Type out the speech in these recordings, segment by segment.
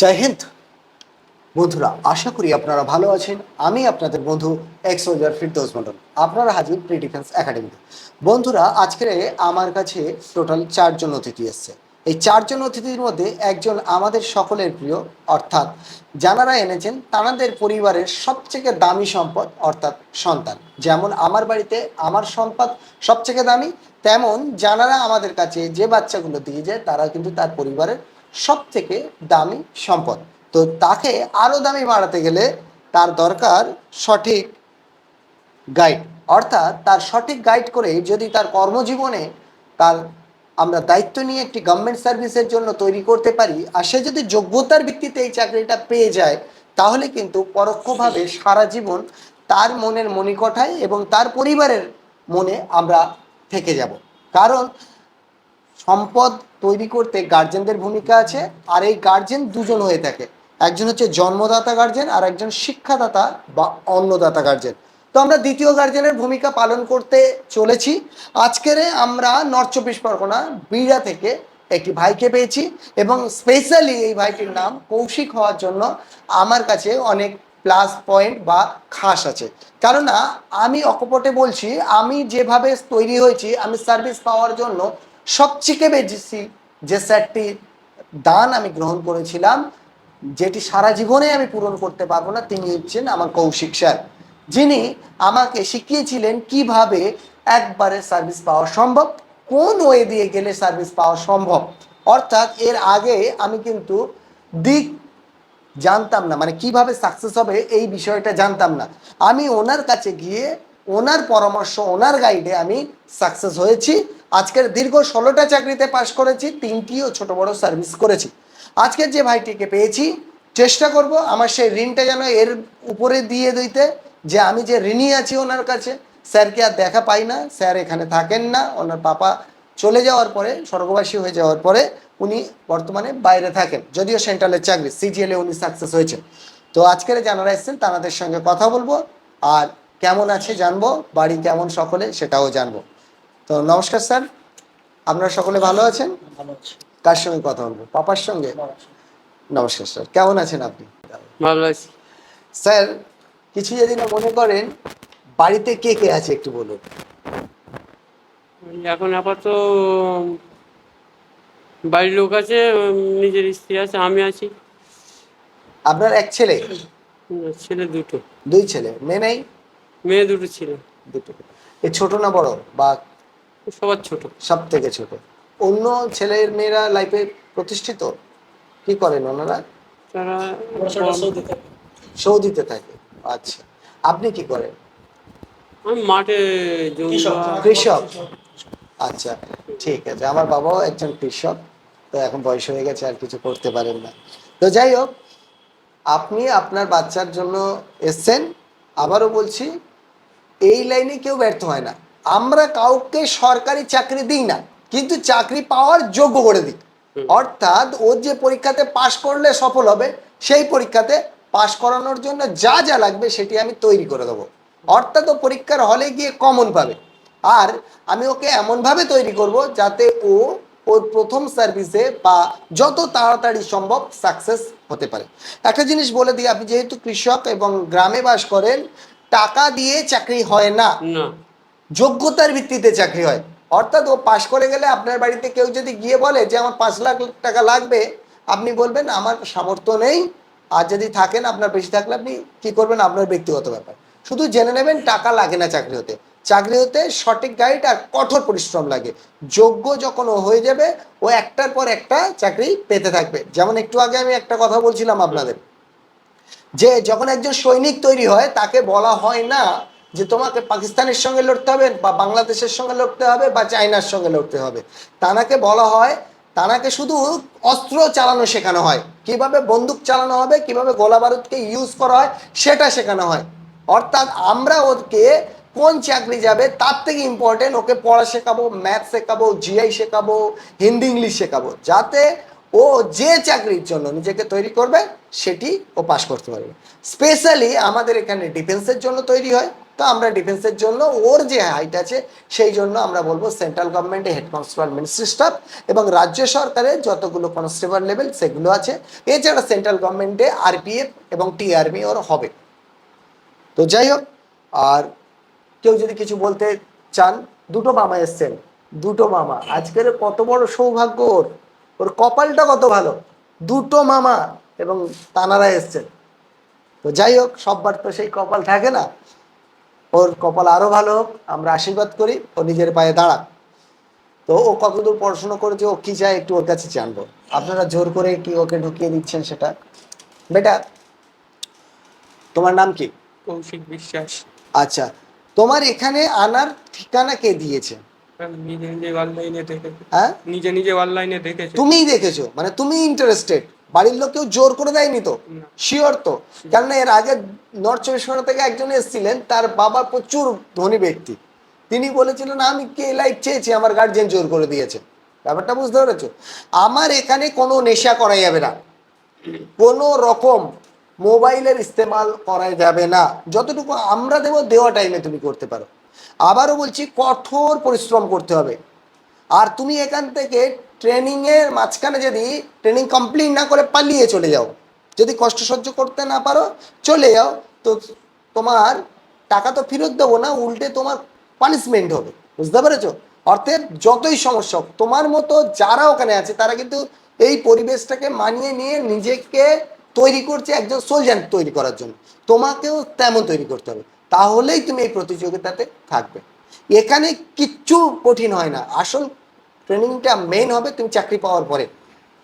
জয় হিন্দ। বন্ধুরা, আশা করি আপনারা ভালো আছেন। আমি আপনাদের বন্ধু এক্স সোলজার ফিরদৌস মন্ডল আপনারা হাজির প্রি ডিফেন্স একাডেমিতে বন্ধুরা, আজকে আমার কাছে টোটাল চারজন অতিথি এসছে। এই চারজন অতিথির মধ্যে একজন আমাদের সকলের প্রিয়, অর্থাৎ যারা এনেছেন তাদের পরিবারের সবথেকে দামি সম্পদ, অর্থাৎ সন্তান। যেমন আমার বাড়িতে আমার সম্পদ সবথেকে দামি, তেমন যারা আমাদের কাছে যে বাচ্চাগুলো দিয়ে যায়, তারা কিন্তু তার পরিবারের সব থেকে দামি সম্পদ। তো তাকে আরও দামি বাড়াতে গেলে তার দরকার সঠিক গাইড অর্থাৎ তার সঠিক গাইড করে যদি তার কর্মজীবনে তার আমরা দায়িত্ব নিয়ে একটি গভর্নমেন্ট সার্ভিসের জন্য তৈরি করতে পারি, আর সে যদি যোগ্যতার ভিত্তিতে এই চাকরিটা পেয়ে যায়, তাহলে কিন্তু পরোক্ষভাবে সারা জীবন তার মনের মণিকঠায় এবং তার পরিবারের মনে আমরা থেকে যাব। কারণ সম্পদ তৈরি করতে গার্জেনদের ভূমিকা আছে, আর এই গার্জেন দুজন হয়ে থাকে। একজন হচ্ছে জন্মদাতা গার্জেন আর একজন শিক্ষাদাতা বা অন্নদাতা গার্জেন তো আমরা দ্বিতীয় গার্জেনের ভূমিকা পালন করতে চলেছি। আজকের আমরা নর্থ চব্বিশ পরগনা, বিড়া থেকে একটি ভাইকে পেয়েছি এবং স্পেশালি এই ভাইটির নাম কৌশিক হওয়ার জন্য আমার কাছে অনেক প্লাস পয়েন্ট বা খাস আছে। কেননা আমি অকপটে বলছি, আমি যেভাবে তৈরি হয়েছি, আমি সার্ভিস পাওয়ার জন্য সবচেয়ে বেশি যে স্যারটি দান আমি গ্রহণ করেছিলাম, যেটি সারা জীবনে আমি পূরণ করতে পারব না, তিনি হচ্ছেন আমার কৌশিক স্যার। যিনি আমাকে শিখিয়েছিলেন কীভাবে একবারে সার্ভিস পাওয়া সম্ভব, কোন ওয়ে দিয়ে গেলে সার্ভিস পাওয়া সম্ভব। অর্থাৎ এর আগে আমি কিন্তু দিক জানতাম না মানে কীভাবে সাকসেস হবে এই বিষয়টা জানতাম না। আমি ওনার কাছে গিয়ে ওনার পরামর্শ, ওনার গাইডে আমি সাকসেস হয়েছি। আজকের দীর্ঘ ষোলোটা চাকরিতে পাশ করেছি, তিনটিও ছোট বড় সার্ভিস করেছি। আজকের যে ভাইটিকে পেয়েছি, চেষ্টা করব আমার সেই ঋণটা যেন এর উপরে দিয়ে দিতে, যে আমি যে ঋণী আছি ওনার কাছে, স্যারকে আর দেখা পাই না, স্যার এখানে থাকেন না, ওনার পাপা চলে যাওয়ার পরে, স্বর্গবাসী হয়ে যাওয়ার পরে উনি বর্তমানে বাইরে থাকেন, যদিও সেন্ট্রালের চাকরি সিজিএলে উনি সাকসেস হয়েছে তো আজকের যারা এসেছেন, তাদের সঙ্গে কথা বলব, আর কেমন আছে জানব বাড়ি কেমন সকলে সেটাও জানব। তো নমস্কার স্যার আপনারা সকলে ভালো আছেন? কার সঙ্গে কথা বলব? পাপার সঙ্গে? নমস্কার স্যার কেমন আছেন আপনি? ভালো আছি। স্যার কিছু যদি না মনে করেন বাড়িতে কে কে আছে একটু বলুন। এখন আপাতত বাড়ির লোক আছে নিজের স্ত্রী আছে আমি আছি। আপনার এক ছেলে? ছেলে দুটো। দুই ছেলে মেয়ে নেই? মেয়ে দুটো ছিল। দুটো এ ছোট না বড়? বা সবার ছোট। সব থেকে ছোট। অন্য ছেলের মেয়েরা লাইফে প্রতিষ্ঠিত? কি করেন ওনারা? তারা সৌদিতে থাকে। আচ্ছা। আপনি কি করেন? আমি মাঠে কৃষক। আচ্ছা ঠিক আছে। আমার বাবাও একজন কৃষক তো এখন বয়স হয়ে গেছে আর কিছু করতে পারেন না। তো যাই হোক আপনি আপনার বাচ্চার জন্য এসছেন। আবারও বলছি এই লাইনে কেউ ব্যর্থ হয় না। আমরা কাউকে সরকারি চাকরি দিই না কিন্তু চাকরি পাওয়ার যোগ্য করে দিই। অর্থাৎ ওর যে পরীক্ষাতে পাশ করলে সফল হবে সেই পরীক্ষাতে পাশ করানোর জন্য যা যা লাগবে সেটি আমি তৈরি করে দেবো। অর্থাৎ ও পরীক্ষার হলে গিয়ে কমন পাবে। আর আমি ওকে এমনভাবে তৈরি করব যাতে ও ওর প্রথম সার্ভিসে বা যত তাড়াতাড়ি সম্ভব সাকসেস হতে পারে। একটা জিনিস বলে দিই আপনি যেহেতু কৃষক এবং গ্রামে বাস করেন টাকা দিয়ে চাকরি হয় না। যোগ্যতার ভিত্তিতে চাকরি হয়। অর্থাৎ ও পাশ করে গেলে আপনার বাড়িতে কেউ যদি গিয়ে বলে যে আমার পাঁচ লাখ টাকা লাগবে। আপনি বলবেন আমার সামর্থ্য নেই। আর যদি থাকেন আপনার বেশি থাকলে আপনি কি করবেন? আপনার ব্যক্তিগত ব্যাপার। শুধু জেনে নেবেন টাকা লাগে না চাকরি হতে। চাকরি হতে সঠিক গাইড আর কঠোর পরিশ্রম লাগে। যোগ্য যখন ও হয়ে যাবে ও একটার পর একটা চাকরি পেতে থাকবে। যেমন একটু আগে আমি একটা কথা বলছিলাম আপনাদের। যে যখন একজন সৈনিক তৈরি হয়, তাকে বলা হয় না যে তোমাকে পাকিস্তানের সঙ্গে লড়তে হবে বা বাংলাদেশের সঙ্গে লড়তে হবে বা চায়নার সঙ্গে লড়তে হবে। তানাকে বলা হয়, তানাকে শুধু অস্ত্র চালানো শেখানো হয়। কীভাবে বন্দুক চালানো হবে, কীভাবে গোলা বারুদকে ইউজ করা হয়, সেটা শেখানো হয়। অর্থাৎ আমরা ওকে কোন চাকরি যাবে, তার থেকে ইম্পর্টেন্ট ওকে পড়া শেখাবো ম্যাথ শেখাবো জিআই শেখাবো, হিন্দি ইংলিশ শেখাবো। যাতে ও যে চাকরির জন্য নিজেকে তৈরি করবে, সেটি ও পাশ করতে পারবে। স্পেশালি আমাদের এখানে ডিফেন্সের জন্য তৈরি হয়। তো আমরা ডিফেন্সের জন্য ওর যে হাইট আছে, সেই জন্য আমরা বলব সেন্ট্রাল গভর্নমেন্টে হেড কনস্টেবল মিনিস্ট্রি স্টাফ এবং রাজ্য সরকারের যতগুলো কনস্টেবল লেভেল সেগুলো আছে। এছাড়া সেন্ট্রাল গভর্নমেন্টে আরপিএফ এবং টিআরবি ওর হবে। তো যাই হোক, আর কেউ যদি কিছু বলতে চান, দুটো মামা এসছেন। দুটো মামা। আজকের কত বড় সৌভাগ্য ওর। ওর কপালটা কত ভালো? দুটো মামা এবং তানারা এসছেন। তো যাই হোক সববার তো সেই কপাল থাকে না। ওর কপাল আরও ভালো হোক আমরা আশীর্বাদ করি ও নিজের পায়ে দাঁড়াক। তো ও কতদূর পড়াশোনা করেছে ও কি চায় একটু ওর কাছে জানব। আপনারা জোর করে কি ওকে ঢুকিয়ে দিচ্ছেন সেটা? বেটা তোমার নাম কি? কৌশিক বিশ্বাস। আচ্ছা তোমার এখানে আনার ঠিকানা কে দিয়েছে? নিজে নিজে অনলাইনে দেখেছি। হ্যাঁ? নিজে নিজে অনলাইনে দেখেছি। তুমিই দেখেছ মানে তুমি ইন্টারেস্টেড বাড়ির লোক কেউ জোর করে দেয়নি তো? শিওর তো? কেননা এর আগে নর্থ চব্বিশ পরগনা থেকে একজন এসেছিলেন তার বাবা প্রচুর ধনী ব্যক্তি। তিনি বলেছিলেন আমি কে লাইফ চেয়েছি আমার গার্জেন জোর করে দিয়েছে। ব্যাপারটা বুঝতে পেরেছ? আমার এখানে কোনো নেশা করা যাবে না। কোনো রকম মোবাইলের ইস্তেমাল করা যাবে না। যতটুকু আমরা দেবো দেওয়া টাইমে তুমি করতে পারো। আবারও বলছি, কঠোর পরিশ্রম করতে হবে। আর তুমি এখান থেকে ট্রেনিংয়ের মাঝখানে যদি ট্রেনিং কমপ্লিট না করে পালিয়ে চলে যাও, যদি কষ্ট সহ্য করতে না পারো, চলে যাও, তো তোমার টাকা তো ফেরত দেবো না, উল্টে তোমার পানিশমেন্ট হবে। বুঝতে পেরেছ? অর্থের যতই সমস্যা তোমার মতো যারা ওখানে আছে, তারা কিন্তু এই পরিবেশটাকে মানিয়ে নিয়ে নিজেকে তৈরি করছে একজন সোলজার তৈরি করার জন্য। তোমাকেও তেমন তৈরি করতে হবে। তাহলেই তুমি এই প্রতিযোগিতাতে থাকবে। এখানে কিচ্ছু কঠিন হয় না। আসল ট্রেনিংটা মেইন হবে তুমি চাকরি পাওয়ার পরে।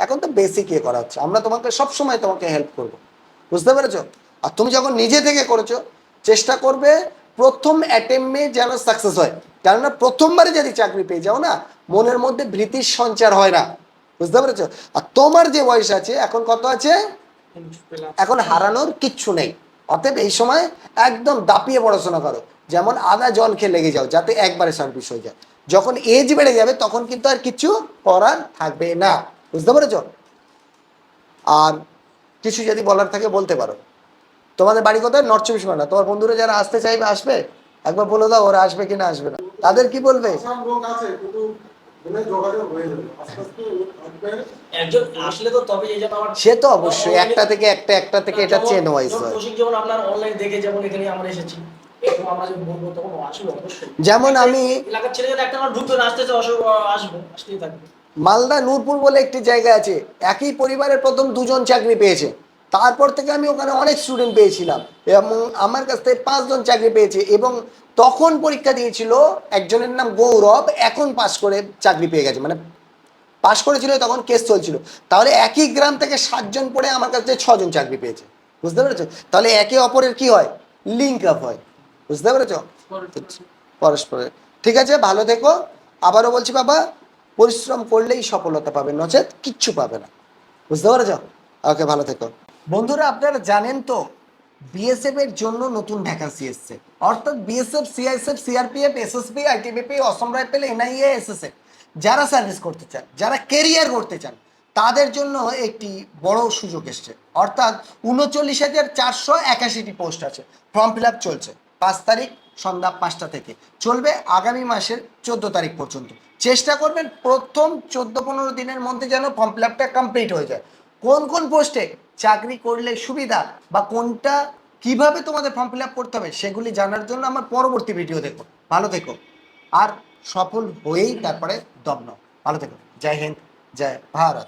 এখন তো বেসিক ইয়ে করা হচ্ছে। আমরা তোমাকে সবসময় তোমাকে হেল্প করব। বুঝতে পেরেছ? আর তুমি যখন নিজে থেকে করেছ চেষ্টা করবে প্রথম অ্যাটেম্পে যেন সাকসেস হয়। কেননা প্রথমবারে যদি চাকরি পেয়ে যাও না মনের মধ্যে ভীতির সঞ্চার হয় না। বুঝতে পেরেছ? আর তোমার যে বয়স আছে এখন কত আছে? এখন হারানোর কিচ্ছু নেই। অতএব এই সময় একদম দাপিয়ে পড়াশোনা করো। যেমন আদা জল খেয়ে লেগে যাও, যাতে একবারে সার্ভিস হয়ে যায়। যখন এজ বেড়ে যাবে, তখন কিন্তু আর কিছু করার থাকবে না। বুঝতে পেরেছ? আর কিছু যদি বলার থাকে বলতে পারো। তোমাদের বাড়ি কোথায়? নর্থ চব্বিশ পরগনা তোমার বন্ধুরা যারা আসতে চাইবে, আসবে? একবার বলে দাও, ওরা আসবে কিনা, আসবে না। তাদের কি বলবে? আমার সে তো অবশ্যই একটা থেকে একটা একটা থেকে এটা চেন ওয়াইজ যেমন হয়। যেমন আপনার অনলাইন দেখে যেমন এখানে আমরা এসেছি এরকম আমরা যখন বলব তখন ও আসবে অবশ্যই। যেমন আমি মালদা নূরপুর বলে একটি জায়গা আছে একই পরিবারের প্রথম দুজন চাকরি পেয়েছে। তারপর থেকে আমি ওখানে অনেক স্টুডেন্ট পেয়েছিলাম এবং আমার কাছ থেকে পাঁচজন চাকরি পেয়েছে এবং তখন পরীক্ষা দিয়েছিল একজনের নাম গৌরব, এখন পাশ করে চাকরি পেয়ে গেছে। মানে পাশ করেছিল, তখন কেস চলছিল। তাহলে একই গ্রাম থেকে সাতজন পড়ে আমার কাছে ছজন চাকরি পেয়েছে। বুঝতে পেরেছ? তাহলে একে অপরের কি হয়? লিঙ্ক আপ হয়। বুঝতে পেরেছ? পরস্পরের ঠিক আছে, ভালো থেকো। আবারও বলছি বাবা, পরিশ্রম করলেই সফলতা পাবে, নচেত কিচ্ছু পাবে না। বুঝতে পেরেছ? ওকে, ভালো থেকো। বন্ধুরা, আপনারা জানেন তো বিএসএফ এর জন্য নতুন ভ্যাকান্সি এসছে। অর্থাৎ BSF CISF CRPF SSB ITBP Assam rifle NIA SSF যারা সার্ভিস করতে চান, যারা কেরিয়ার করতে চান, তাদের জন্য একটি বড় সুযোগ এসছে। অর্থাৎ উনচল্লিশ হাজার চারশো একাশিটি পোস্ট আছে ফর্ম ফিল চলছে। পাঁচ তারিখ সন্ধ্যা পাঁচটা থেকে। চলবে আগামী মাসের চোদ্দ তারিখ পর্যন্ত। চেষ্টা করবেন প্রথম চোদ্দ পনেরো দিনের মধ্যে যেন ফর্ম ফিল আপটা কমপ্লিট হয়ে যায়। কোন কোন পোস্টে চাকরি করলে সুবিধা বা কোনটা কীভাবে তোমাদের ফর্ম ফিল আপ করতে হবে সেগুলি জানার জন্য আমার পরবর্তী ভিডিও দেখো। ভালো থেকো। আর সফল হয়েই তারপরে দম্ন ভালো থেকো। জয় হিন্দ, জয় ভারত।